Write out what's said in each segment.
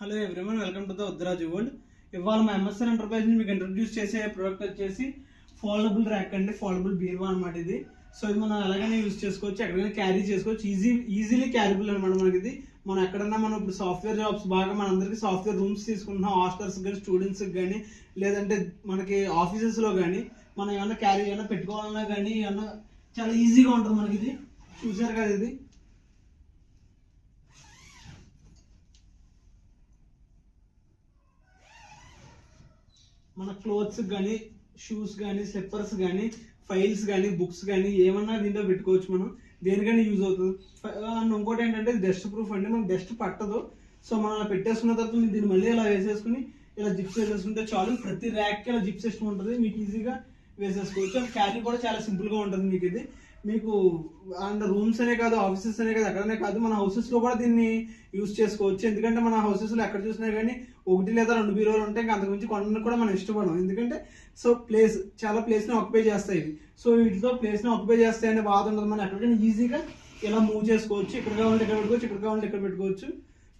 Hello everyone welcome to the Udraj world ఇవాళ మా MSR enterprise మీకు ఇంట్రడ్యూస్ చేసే ప్రోడక్ట్ వచ్చేసి ఫోల్డబుల్ ర్యాక్ అండి ఫోల్డబుల్ బీరువా అనమాట ఇది. సో ఇది మనం ఎలాగైనా యూజ్ చేసుకోవచ్చు ఎక్కడైనా క్యారీ చేసుకోవచ్చు. ఈజీ ఈజీలీ క్యారీబుల్ అనమాట మనకి ఇది. మనం ఎక్కడన్నా మనం ఇప్పుడు సాఫ్ట్వేర్ జాబ్స్ బాగా మనందరికీ సాఫ్ట్వేర్ రూమ్స్ తీసుకుంటున్నాం హాస్టల్స్ కానీ స్టూడెంట్స్కి కానీ లేదంటే మనకి ఆఫీసెస్లో కానీ మనం ఏమైనా క్యారీ ఏమైనా పెట్టుకోవాలన్నా కానీ ఏమైనా చాలా ఈజీగా ఉంటుంది మనకి ఇది. చూసారు కదా ఇది? మన క్లోత్స్ కానీ షూస్ కానీ స్లిప్పర్స్ కానీ ఫైల్స్ కానీ బుక్స్ కానీ ఏమన్నా దీంట్లో పెట్టుకోవచ్చు మనం. దేనికైనా యూజ్ అవుతుంది. అండ్ ఇంకోటి ఏంటంటే డస్ట్ ప్రూఫ్ అండి. మనకు డస్ట్ పట్టదు. సో మనం అలా పెట్టేసుకున్న తర్వాత మీరు దీన్ని మళ్ళీ ఇలా వేసేసుకుని ఇలా జిప్స్ వేసేసుకుంటే చాలు. ప్రతి ర్యాక్కి ఇలా జిప్స్ సిస్టమ్ ఉంటుంది. మీకు ఈజీగా వేసేసుకోవచ్చు. అండ్ క్యారీ కూడా చాలా సింపుల్గా ఉంటుంది మీకు ఇది. మీకు అండ్ రూమ్స్ అనే కాదు ఆఫీసెస్ అనే కాదు ఎక్కడనే కాదు మన హౌసెస్లో కూడా దీన్ని యూజ్ చేసుకోవచ్చు. ఎందుకంటే మన హౌసెస్లో ఎక్కడ చూసినా కానీ ఒకటి లేదా రెండు బీరోలు ఉంటాయి ఇంకా అంతకుమించి కొనడానికి కూడా మనం ఇష్టపడం ఎందుకంటే సో ప్లేస్ చాలా ప్లేస్ని ఆక్యుపై చేస్తాయి ఇవి. సో వీటితో ప్లేస్ని ఆక్యుపై చేస్తాయి అనే బాధ ఉండదు. మనం ఎక్కడికైనా ఈజీగా ఇలా మూవ్ చేసుకోవచ్చు. ఇక్కడ కావాలంటే ఇక్కడ పెట్టుకోవచ్చు ఇక్కడ కావాలంటే ఇక్కడ పెట్టుకోవచ్చు.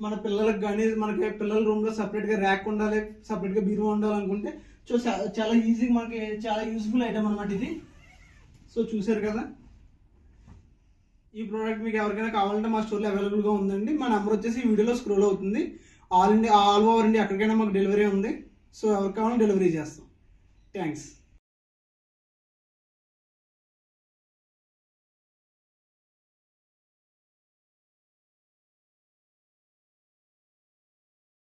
మన పిల్లలకు కానీ మనకి పిల్లల రూమ్లో సపరేట్గా ర్యాక్ ఉండాలి సపరేట్గా బీరువా ఉండాలనుకుంటే సో చాలా ఈజీగా మనకి చాలా యూస్ఫుల్ ఐటమ్ అనమాట ఇది. సో చూసారు కదా? ఈ ప్రోడక్ట్ మీకు ఎవరికైనా కావాలంటే మా స్టోర్లో అవైలబుల్గా ఉందండి. మా నెంబర్ వచ్చేసి ఈ వీడియోలో స్క్రోల్ అవుతుంది. All India all over India ఎక్కడికైనా మాకు డెలివరీ ఉంది. సో ఎవరికి కావాలంటే డెలివరీ చేస్తాం. థ్యాంక్స్